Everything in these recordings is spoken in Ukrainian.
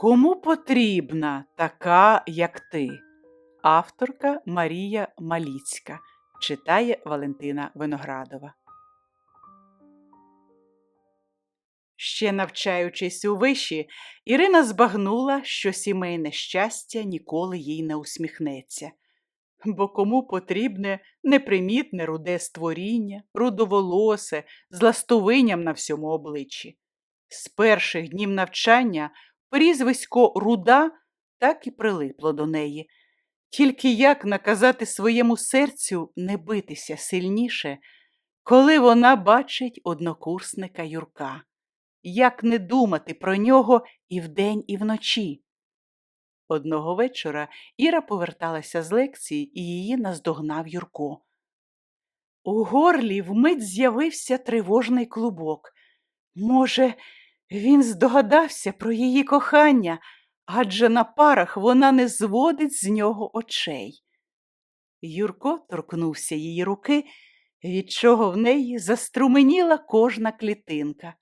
Кому потрібна така, як ти? Авторка Марія Маліцька читає Валентина Виноградова. Ще навчаючись у виші, Ірина збагнула, що сімейне щастя ніколи їй не усміхнеться. Бо кому потрібне непримітне руде створіння, рудоволосе, з ластовинням на всьому обличчі. З перших днів навчання прізвисько руда так і прилипло до неї. Тільки як наказати своєму серцю не битися сильніше, коли вона бачить однокурсника Юрка, як не думати про нього і вдень, і вночі. Одного вечора Іра поверталася з лекції і її наздогнав Юрко. У горлі вмить з'явився тривожний клубок. Може, він здогадався про її кохання, адже на парах вона не зводить з нього очей. Юрко торкнувся її руки, від чого в неї заструменіла кожна клітинка.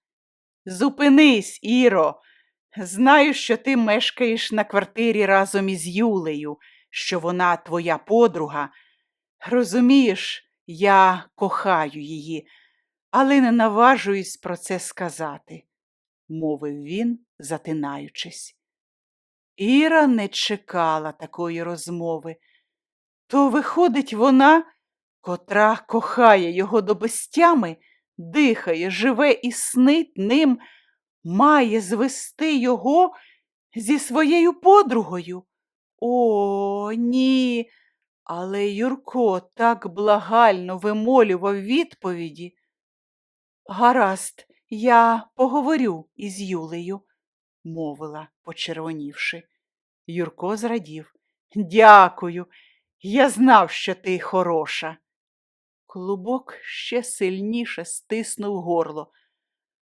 Зупинись, Іро. Знаю, що ти мешкаєш на квартирі разом із Юлею, що вона твоя подруга. Розумієш, я кохаю її, але не наважуюсь про це сказати, мовив він, затинаючись. Іра не чекала такої розмови. То, виходить, вона, котра кохає його до безтями, дихає, живе і снить ним, має звести його зі своєю подругою. О, ні. Але Юрко так благально вимолював відповіді. Гаразд, я поговорю із Юлею, мовила, почервонівши. Юрко зрадів. Дякую. Я знав, що ти хороша. Клубок ще сильніше стиснув горло.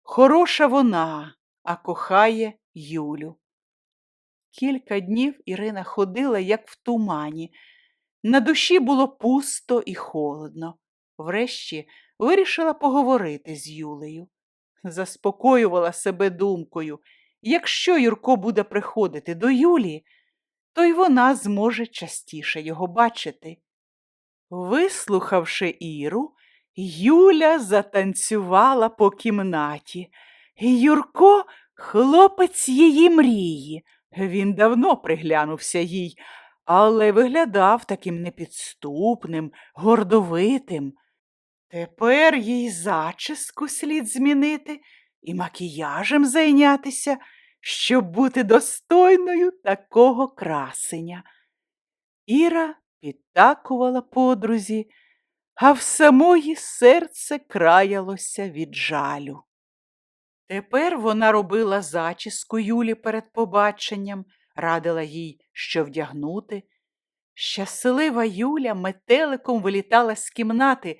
Хороша вона, а кохає Юлю. Кілька днів Ірина ходила, як в тумані. На душі було пусто і холодно. Врешті вирішила поговорити з Юлею. Заспокоювала себе думкою, якщо Юрко буде приходити до Юлі, то й вона зможе частіше його бачити. Вислухавши Іру, Юля затанцювала по кімнаті. Юрко хлопець її мрії. Він давно приглянувся їй, але виглядав таким непідступним, гордовитим. Тепер їй зачіску слід змінити і макіяжем зайнятися, щоб бути достойною такого красення. Іра підтакувала подрузі, а в самої серце краялося від жалю. Тепер вона робила зачіску Юлі перед побаченням, радила їй, що вдягнути. Щаслива Юля метеликом вилітала з кімнати,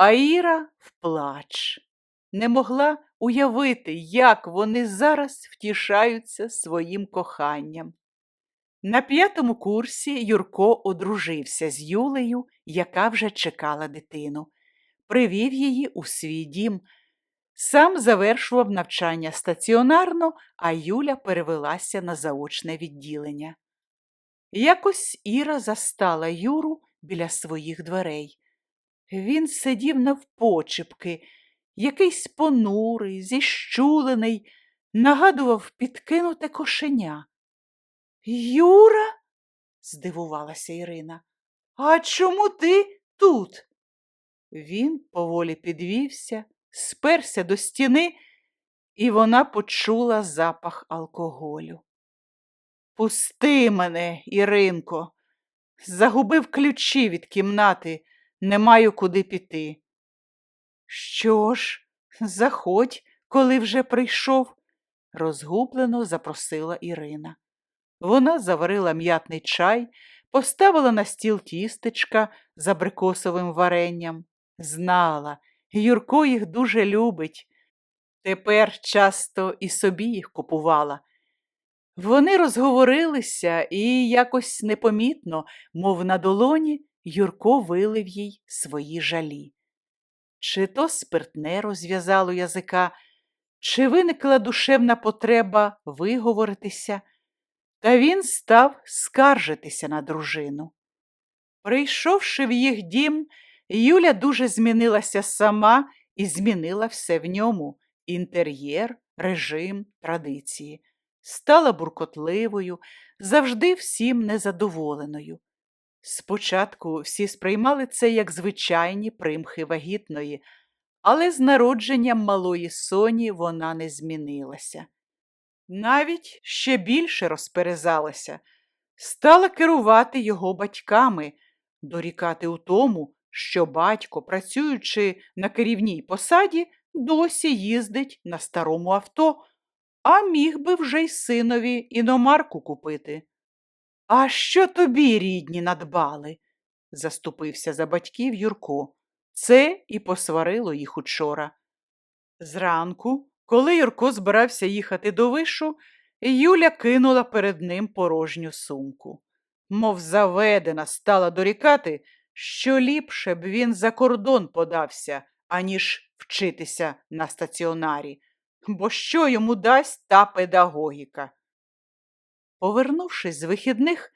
а Іра вплач. Не могла уявити, як вони зараз втішаються своїм коханням. На п'ятому курсі Юрко одружився з Юлею, яка вже чекала дитину, привів її у свій дім. Сам завершував навчання стаціонарно, а Юля перевелася на заочне відділення. Якось Іра застала Юру біля своїх дверей. Він сидів навпочепки, якийсь понурий, зіщулений, нагадував підкинуте кошеня. Юра? здивувалася Ірина. А чому ти тут? Він поволі підвівся, сперся до стіни, і вона почула запах алкоголю. Пусти мене, Іринко, загубив ключі від кімнати, не маю куди піти. Що ж, заходь, коли вже прийшов, розгублено запросила Ірина. Вона заварила м'ятний чай, поставила на стіл тістечка з абрикосовим варенням. Знала, Юрко їх дуже любить. Тепер часто і собі їх купувала. Вони розговорилися і якось непомітно, мов на долоні, Юрко вилив їй свої жалі. Чи то спиртне розв'язало язика, чи виникла душевна потреба виговоритися, та він став скаржитися на дружину. Прийшовши в їх дім, Юля дуже змінилася сама і змінила все в ньому інтер'єр, режим, традиції. Стала буркотливою, завжди всім незадоволеною. Спочатку всі сприймали це як звичайні примхи вагітної, але з народженням малої соні вона не змінилася. Навіть ще більше розперезалася, стала керувати його батьками, дорікати у тому, що батько, працюючи на керівній посаді, досі їздить на старому авто, а міг би вже й синові іномарку купити. А що тобі, рідні, надбали? заступився за батьків Юрко. Це і посварило їх учора. Зранку, коли Юрко збирався їхати до вишу, Юля кинула перед ним порожню сумку. Мов заведена стала дорікати, що ліпше б він за кордон подався, аніж вчитися на стаціонарі, бо що йому дасть та педагогіка. Повернувшись з вихідних,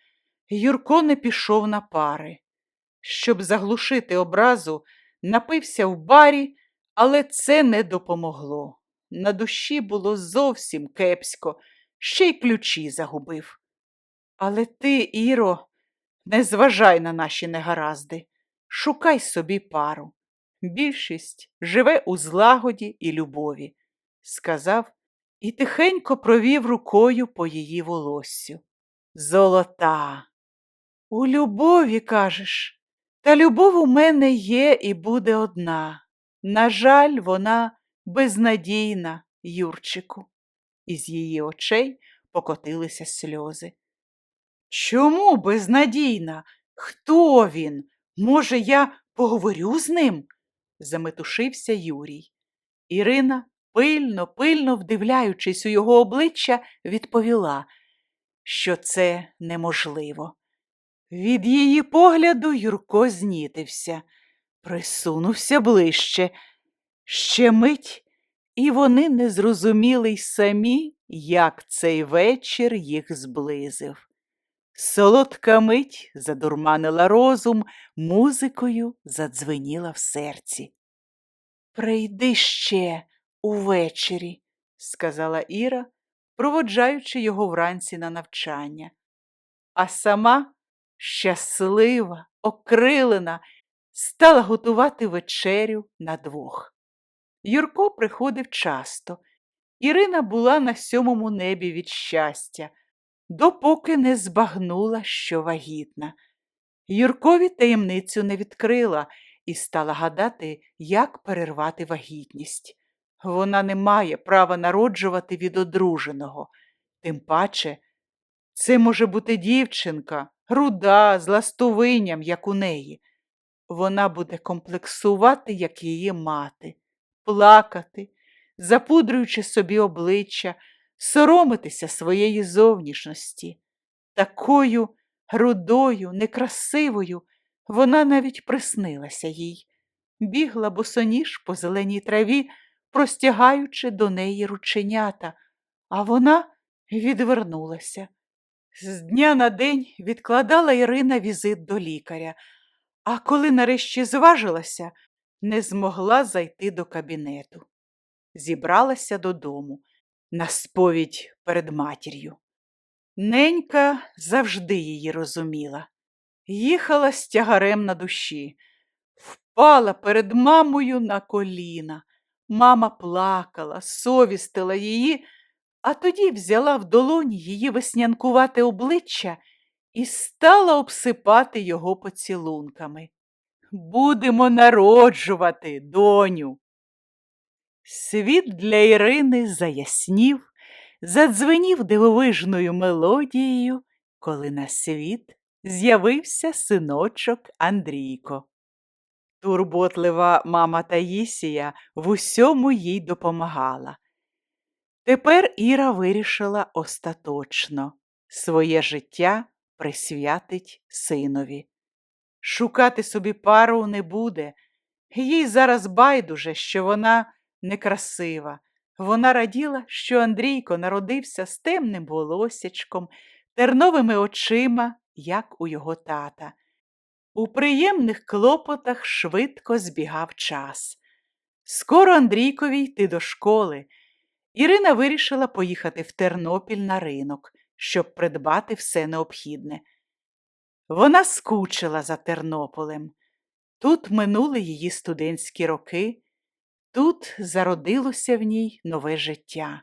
Юрко не пішов на пари. Щоб заглушити образу, напився в барі, але це не допомогло. На душі було зовсім кепсько, ще й ключі загубив. Але ти, Іро, не зважай на наші негаразди, шукай собі пару. Більшість живе у злагоді і любові, сказав і тихенько провів рукою по її волоссю. Золота. У любові, кажеш, та любов у мене є і буде одна. На жаль, вона безнадійна, Юрчику. Із її очей покотилися сльози. Чому безнадійна? Хто він? Може, я поговорю з ним? заметушився Юрій. Ірина, пильно, пильно вдивляючись у його обличчя, відповіла, що це неможливо. Від її погляду Юрко знітився, присунувся ближче. Ще мить, і вони не зрозуміли й самі, як цей вечір їх зблизив. Солодка мить задурманила розум, музикою задзвеніла в серці. Прийди ще увечері, сказала Іра, проводжаючи його вранці на навчання. А сама, щаслива, окрилена, стала готувати вечерю на двох. Юрко приходив часто. Ірина була на сьомому небі від щастя допоки не збагнула, що вагітна. Юркові таємницю не відкрила і стала гадати, як перервати вагітність. Вона не має права народжувати від одруженого. Тим паче, це може бути дівчинка, руда, з ластовинням, як у неї. Вона буде комплексувати, як її мати, плакати, запудрюючи собі обличчя, соромитися своєї зовнішності. Такою рудою, некрасивою вона навіть приснилася їй, бігла босоніж по зеленій траві, простягаючи до неї рученята, а вона відвернулася. З дня на день відкладала Ірина візит до лікаря, а коли нарешті зважилася, не змогла зайти до кабінету. Зібралася додому на сповідь перед матір'ю. Ненька завжди її розуміла. Їхала з тягарем на душі, впала перед мамою на коліна. Мама плакала, совістила її, а тоді взяла в долоні її веснянкувате обличчя і стала обсипати його поцілунками. Будемо народжувати, доню. Світ для Ірини заяснів, задзвенів дивовижною мелодією, коли на світ з'явився синочок Андрійко. Турботлива мама Таїсія в усьому їй допомагала. Тепер Іра вирішила остаточно своє життя присвятить синові. Шукати собі пару не буде, їй зараз байдуже, що вона некрасива, Вона раділа, що Андрійко народився з темним волосячком, терновими очима, як у його тата. У приємних клопотах швидко збігав час. Скоро Андрійкові йти до школи. Ірина вирішила поїхати в Тернопіль на ринок, щоб придбати все необхідне. Вона скучила за Тернополем. Тут минули її студентські роки, тут зародилося в ній нове життя.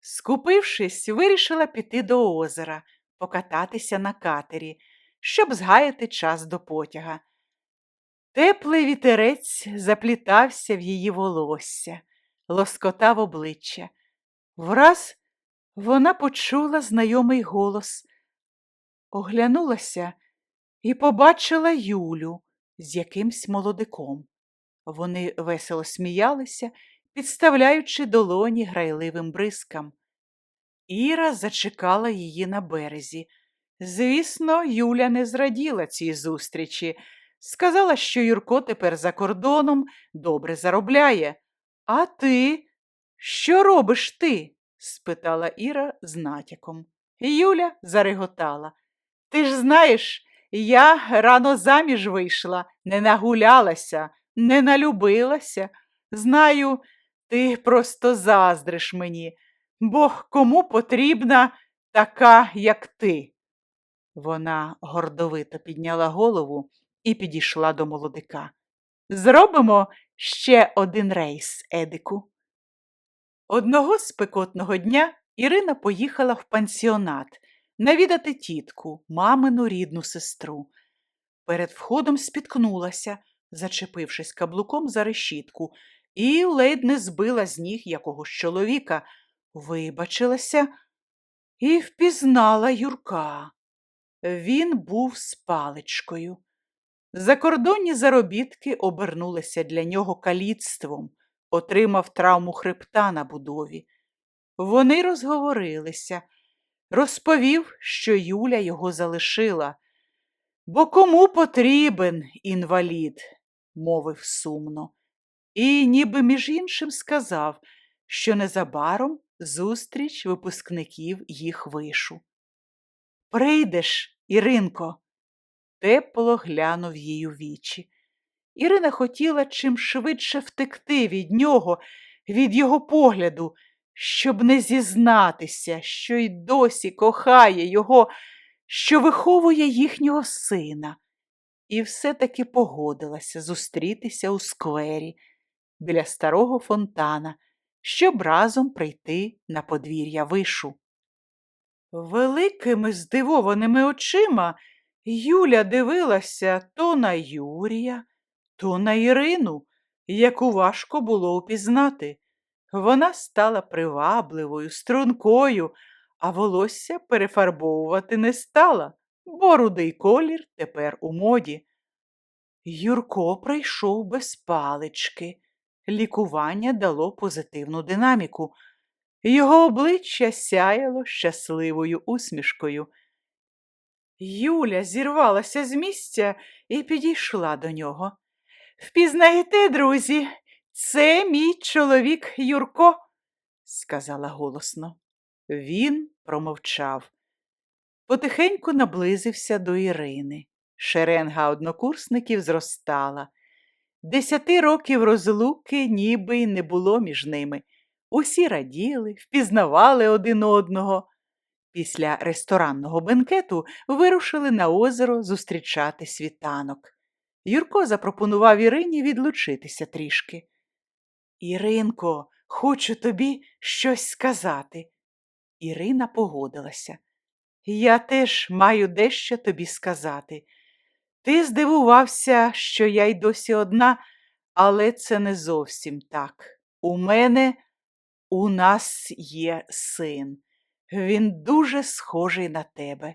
Скупившись, вирішила піти до озера, покататися на катері, щоб згаяти час до потяга. Теплий вітерець заплітався в її волосся, лоскотав обличчя. Враз вона почула знайомий голос, оглянулася і побачила Юлю з якимсь молодиком. Вони весело сміялися, підставляючи долоні грайливим бризкам. Іра зачекала її на березі. Звісно, Юля не зраділа цій зустрічі. Сказала, що Юрко тепер за кордоном добре заробляє. А ти? Що робиш ти? спитала Іра з натяком. Юля зареготала. Ти ж знаєш, я рано заміж вийшла, не нагулялася, не налюбилася. Знаю, ти просто заздриш мені, бо кому потрібна така, як ти. Вона гордовито підняла голову і підійшла до молодика. Зробимо ще один рейс, Едику. Одного спекотного дня Ірина поїхала в пансіонат навідати тітку, мамину рідну сестру. Перед входом спіткнулася, зачепившись каблуком за решітку, і ледь не збила з ніг якогось чоловіка, вибачилася і впізнала Юрка. Він був з паличкою. Закордонні заробітки обернулися для нього каліцтвом, отримав травму хребта на будові. Вони розговорилися, розповів, що Юля його залишила. Бо кому потрібен інвалід, мовив сумно, і ніби між іншим сказав, що незабаром зустріч випускників їх вишу. Прийдеш, Іринко, тепло глянув їй у вічі. Ірина хотіла чим швидше втекти від нього, від його погляду, щоб не зізнатися, що й досі кохає його, що виховує їхнього сина, і все-таки погодилася зустрітися у сквері біля старого фонтана, щоб разом прийти на подвір'я вишу. Великими здивованими очима Юля дивилася то на Юрія, то на Ірину, яку важко було упізнати. Вона стала привабливою, стрункою, а волосся перефарбовувати не стала, бо рудий колір тепер у моді. Юрко прийшов без палички. Лікування дало позитивну динаміку. Його обличчя сяяло щасливою усмішкою. Юля зірвалася з місця і підійшла до нього. Впізнаєте, друзі, це мій чоловік Юрко, сказала голосно. Він промовчав. Потихеньку наблизився до Ірини. Шеренга однокурсників зростала. Десяти років розлуки ніби й не було між ними. Усі раділи, впізнавали один одного. Після ресторанного бенкету вирушили на озеро зустрічати світанок. Юрко запропонував Ірині відлучитися трішки. Іринко, хочу тобі щось сказати. Ірина погодилася. Я теж маю дещо тобі сказати. Ти здивувався, що я й досі одна, але це не зовсім так. У мене, у нас є син. Він дуже схожий на тебе.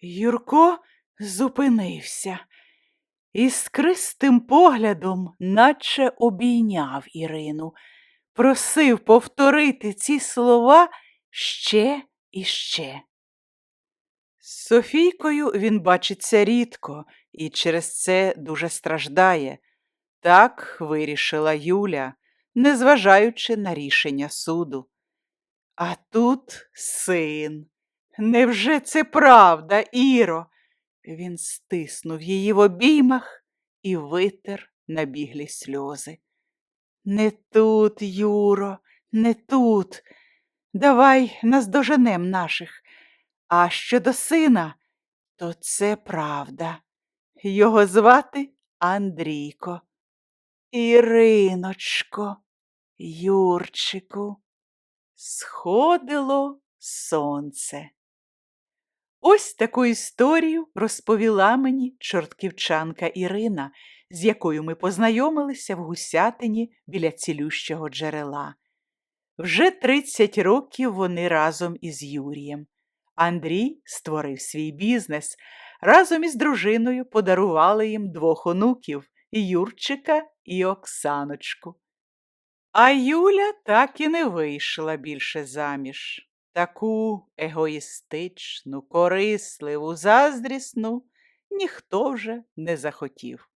Юрко зупинився і скристим поглядом, наче обійняв Ірину, просив повторити ці слова ще і ще. З Софійкою він бачиться рідко і через це дуже страждає. Так вирішила Юля. Незважаючи на рішення суду. А тут син. Невже це правда, Іро? Він стиснув її в обіймах і витер набіглі сльози. Не тут, Юро, не тут. Давай наздоженем наших. А щодо сина, то це правда. Його звати Андрійко. Іриночко, Юрчику. Сходило сонце. Ось таку історію розповіла мені чортківчанка Ірина, з якою ми познайомилися в гусятині біля цілющого джерела. Вже 30 років вони разом із Юрієм. Андрій створив свій бізнес. Разом із дружиною подарували їм двох онуків Юрчика і Оксаночку. А Юля так і не вийшла більше заміж. Таку егоїстичну, корисливу, заздрісну ніхто вже не захотів.